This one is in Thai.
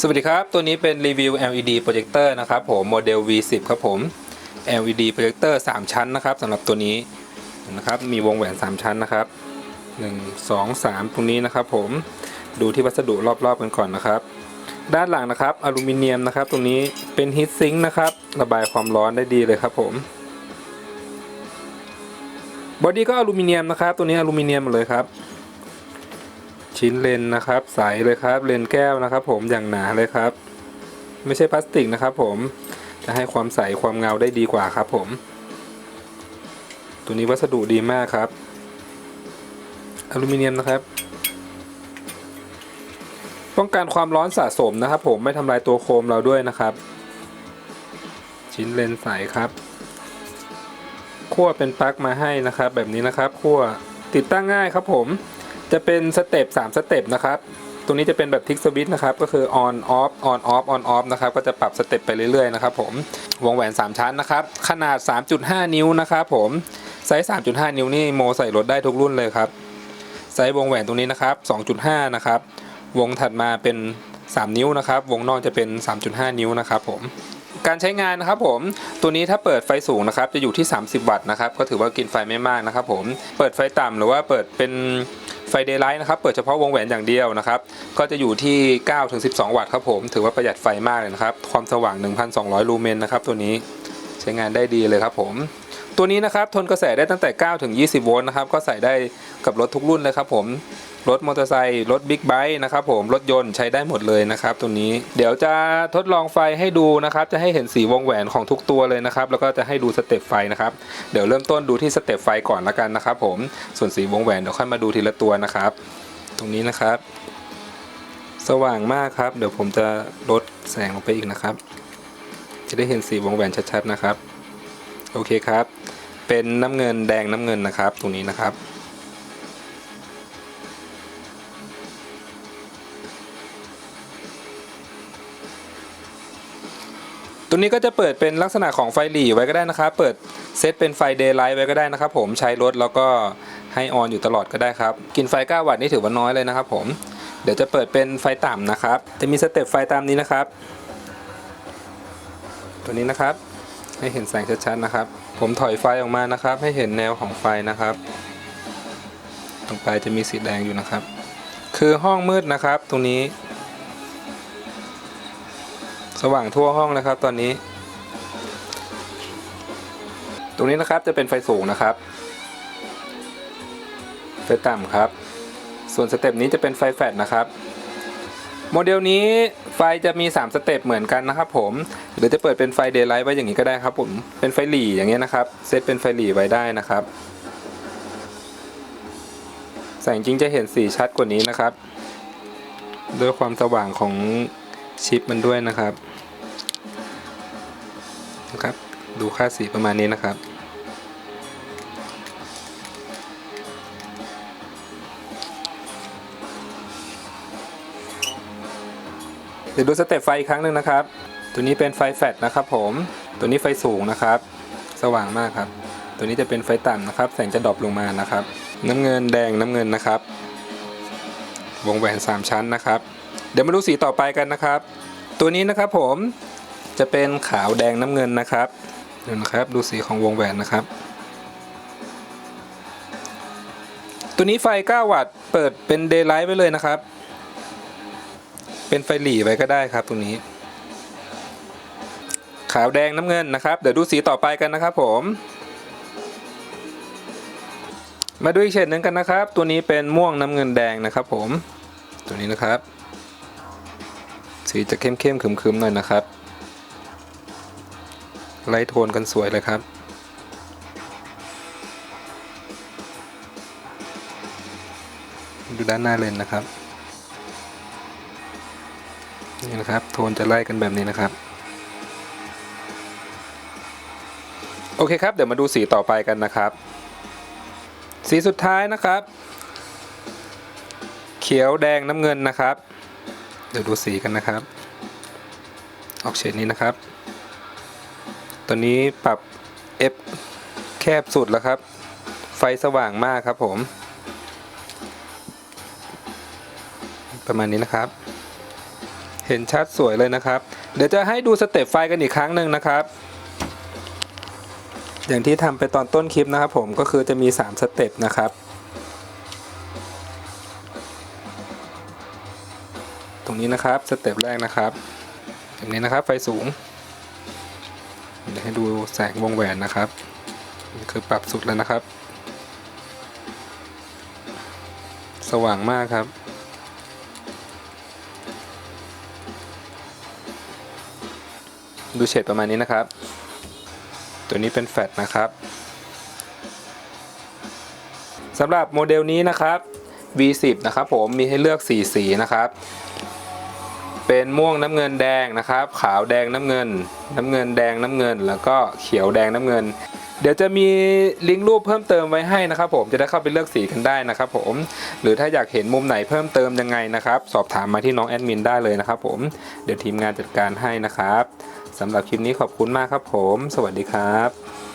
สวัสดีครับ ตัวนี้เป็นรีวิว LED โปรเจคเตอร์นะครับผมโมเดล V10 ครับผม LED โปรเจคเตอร์3ชั้นนะครับสำหรับตัวนี้นะครับมีวงแหวน 3 ชั้นนะครับ 1 2 3 ตรงนี้นะครับผมดูที่วัสดุรอบๆกันก่อนนะครับ ด้านหลังนะครับอลูมิเนียมนะครับ ตรงนี้เป็นฮีทซิงค์นะครับ ระบายความร้อนได้ดีเลยครับผมบอดี้ก็อลูมิเนียมนะครับ ตัวนี้อลูมิเนียมหมดเลยครับ ชิ้นเลนนะครับ ใสเลยครับ เลนแก้วนะครับ ผมอย่างหนาเลยครับ ไม่ใช่พลาสติกนะครับ ผมจะให้ความใสความเงาได้ดีกว่าครับผม ตัวนี้วัสดุดีมากครับ อลูมิเนียมนะครับ ป้องกันความร้อนสะสมนะครับ ผมไม่ทำลายตัวโคมเราด้วยนะครับ ชิ้นเลนใสครับขั้วเป็นปลั๊กมาให้นะครับ แบบนี้นะครับขั้วติดตั้งง่ายครับผม จะเป็นสเต็ป3สเต็ปนะครับ ตรงนี้จะเป็นแบบทิกสวิตนะครับ ก็คือ on off on off on off นะครับ ก็จะปรับสเต็ปไปเรื่อยๆนะครับผม วงแหวน 3 ชั้นนะครับ ขนาด 3.5 นิ้วนะครับผม ไซส์ 3.5 นิ้วนี่โมใส่รถได้ทุกรุ่นเลยครับ ไซส์วงแหวนตรงนี้นะครับ 2.5 นะครับ วงถัดมาเป็น 3 นิ้วนะครับ วงนอกจะเป็น 3.5 นิ้วนะครับผมการใช้งานนะครับผมตัวนี้ถ้าเปิดไฟสูงนะครับจะอยู่ที่ 30 วัตต์นะครับก็ถือว่ากินไฟไม่มากนะครับผมเปิดไฟต่ำหรือว่าเปิดเป็น ไฟเดย์ไลท์นะครับ เปิดเฉพาะวงแหวนอย่างเดียวนะครับ ก็จะอยู่ที่9ถึง12 วัตต์ครับผม ถือว่าประหยัดไฟมากเลยนะครับ ความสว่าง 1,200 ลูเมนนะครับตัวนี้ใช้งานได้ดีเลยครับผม ตัวนี้นะครับทนกระแสได้ตั้งแต่ 9 ถึง 20 โวลต์นะครับ ก็ใส่ได้กับรถทุกรุ่นเลยครับผม รถมอเตอร์ไซค์รถบิ๊กไบค์นะครับผมรถยนต์ใช้ได้หมดเลยนะครับตัวนี้เดี๋ยวจะทดลองไฟให้ดูนะครับจะให้เห็นสีวงแหวนของทุกตัวเลยนะครับแล้วก็จะให้ดูสเต็ปไฟนะครับเดี๋ยวเริ่มต้นดูที่สเต็ปไฟก่อนละกันนะครับผมส่วนสีวงแหวนเดี๋ยวค่อยมาดูทีละตัวนะครับ ตรงนี้นะครับ สว่างมากครับ เดี๋ยวผมจะลดแสงลงไปอีกนะครับ จะได้เห็นสีวงแหวนชัดๆนะครับ โอเคครับ เป็นน้ำเงินแดงน้ำเงินนะครับ ตรงนี้นะครับ ตัวนี้ก็จะเปิดเป็นลักษณะของไฟหลีไว้ก็ได้นะครับ เปิดเซตเป็นไฟเดย์ไลท์ไว้ก็ได้นะครับ ผมใช้รถแล้วก็ให้ออนอยู่ตลอดก็ได้ครับ กินไฟ 9 วัตต์นี่ถือว่าน้อยเลยนะครับ ผมเดี๋ยวจะเปิดเป็นไฟต่ำนะครับ จะมีสเต็ปไฟตามนี้นะครับ ตัวนี้นะครับ ให้เห็นแสงชัดๆนะครับ ผมถอยไฟออกมานะครับ ให้เห็นแนวของไฟนะครับตรงปจะมีสีแดงอยู่นะครับ คือห้องมืดนะครับ ตรงนี้ สว่างทั่วห้องนะครับ ตอนนี้ ตรงนี้นะครับจะเป็นไฟสูงนะครับ ไฟต่ำครับ ส่วนสเต็ปนี้จะเป็นไฟแฟลชนะครับโมเดลนี้ไฟจะมี 3 สเต็ปเหมือนกันนะครับผมหรือจะเปิดเป็นไฟเดย์ไลท์ไว้อย่างนี้ก็ได้ครับผมเป็นไฟหลีอย่างเงี้ยนะครับเซตเป็นไฟหลีไว้ได้นะครับแสงจริงจะเห็นสีชัดกว่านี้นะครับ ด้วยความสว่างของ ชิปมันด้วยนะครับนะครับ ดูค่าสีประมาณนี้นะครับเดี๋ยวดูสเต็ปไฟอีกครั้งหนึ่งนะครับ ตัวนี้เป็นไฟแฟลชนะครับผม ตัวนี้ไฟสูงนะครับ สว่างมากครับ ตัวนี้จะเป็นไฟต่ำนะครับ แสงจะดรอปลงมานะครับ น้ำเงินแดงน้ำเงินนะครับ วงแหวน 3 ชั้นนะครับ ดี๋ยวมาดูสีต่อไปกันนะครับ ตัวนี้นะครับผมจะเป็นขาวแดงน้ำเงินนะครับดูนะครับ ดูสีของวงแหวนนะครับ ตัวนี้ไฟ 9 วัตต์ เปิดเป็นเดย์ไลท์ไว้เลยนะครับ เป็นไฟหลีไว้ก็ได้ครับตรงนี้ ขาวแดงน้ำเงินนะครับ เดี๋ยวดูสีต่อไปกันนะครับผม มาดูอีกเฉดหนึ่งกันนะครับ ตัวนี้เป็นม่วงน้ำเงินแดงนะครับผม ตัวนี้นะครับ สีจะเข้มเข้มๆขึมๆหน่อยนะครับ ไล่โทนกันสวยเลยครับ ดูด้านหน้าเลนนะครับ นี่นะครับ โทนจะไล่กันแบบนี้นะครับ โอเคครับ เดี๋ยวมาดูสีต่อไปกันนะครับ สีสุดท้ายนะครับ เขียวแดงน้ำเงินนะครับ ดี๋ยวดูสีกันนะครับ ออกเฉดนี้นะครับตัวนี้ปรับ F แคบสุดแล้วครับ ไฟสว่างมากครับผม ประมาณนี้นะครับ เห็นชัดสวยเลยนะครับ เดี๋ยวจะให้ดูสเต็ปไฟกันอีกครั้งหนึ่งนะครับ อย่างที่ทำไปตอนต้นคลิปนะครับผมก็คือจะมี 3 สเต็ปนะครับ ตรงนี้นะครับสเต็ปแรกนะครับอย่างนี้นะครับไฟสูงเดี๋ยวให้ดูแสงวงแหวนนะครับนี่คือปรับสุดแล้วนะครับ สว่างมากครับดูเฉดประมาณนี้นะครับ ตัวนี้เป็นแฟลตนะครับสำหรับโมเดลนี้นะครับ V10 นะครับผมมีให้เลือก 4 สีนะครับ เป็นม่วงน้ำเงินแดงนะครับ ขาวแดงน้ำเงิน น้ำเงินแดงน้ำเงิน แล้วก็เขียวแดงน้ำเงิน เดี๋ยวจะมีลิงก์รูปเพิ่มเติมไว้ให้นะครับ ผมจะได้เข้าไปเลือกสีกันได้นะครับ ผม หรือถ้าอยากเห็นมุมไหนเพิ่มเติมยังไงนะครับ สอบถามมาที่น้องแอดมินได้เลยนะครับ ผมเดี๋ยวทีมงานจัดการให้นะครับสำหรับคลิปนี้ขอบคุณมากครับ ผม สวัสดีครับ